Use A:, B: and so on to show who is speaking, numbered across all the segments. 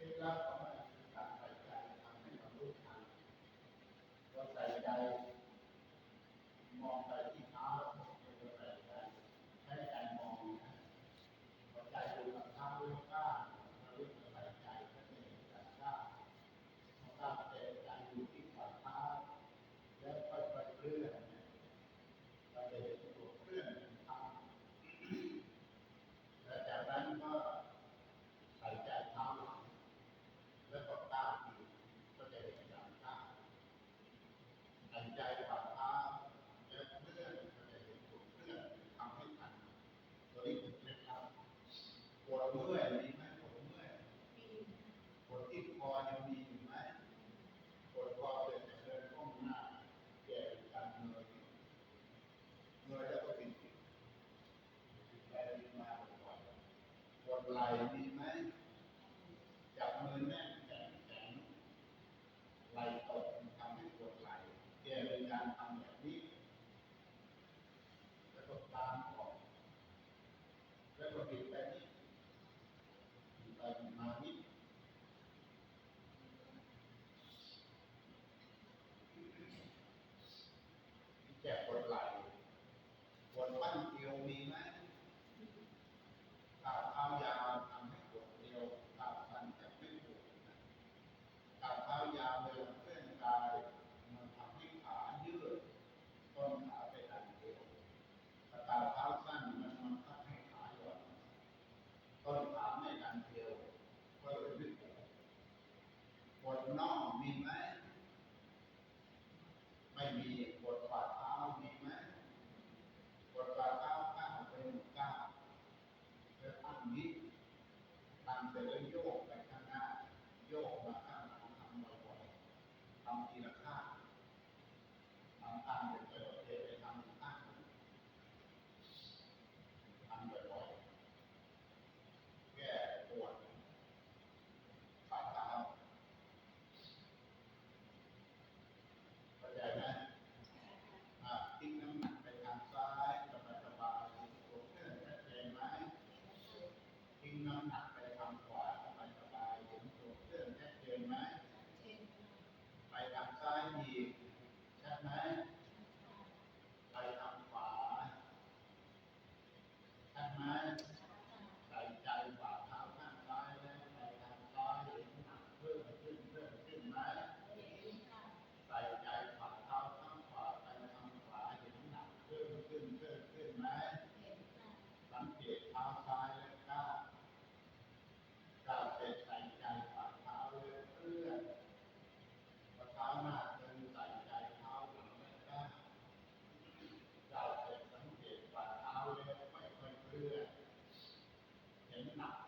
A: เคล็ดลับของมันคือการใส่ใจทำให้มันรู้ทันเราใส่ใจมองไปที่เท้าเราใส่ใจใช้ใจมองนะพอใจดูกับเท้ารู้กล้าเรารู้ใส่ใจก็จะเห็นกากล้าพอกล้าเตะใจอยู่ที่ฝ่าเท้าแล้วค่อยๆเลื่อน ที่คอยังมีอยู่ไหมปวดคอเสร็จเดินก้มหน้าแก่กันเลยเลยะต้วก็ติดไปมาปวดปวดไหล่มีไหมจับมือแน่นแข็งแข็งไหลตกทำให้ปวดไหลแก่เป็นการทำแบบนี้ แล้วก็ตามก่อนแล้วก็ติดไปนี้ติดไปมานิด body ill mean that.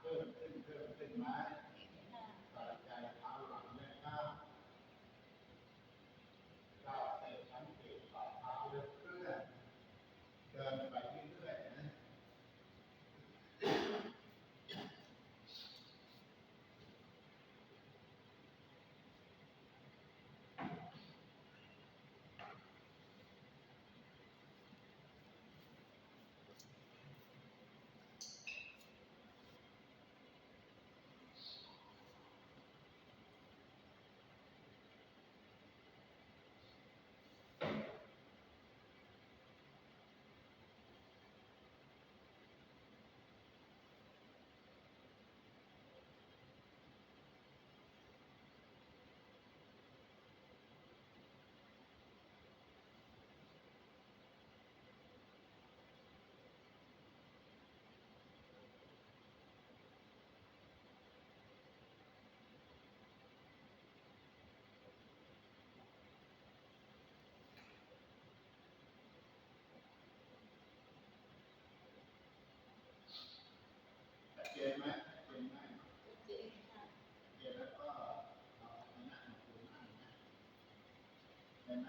A: per, per, per, per mai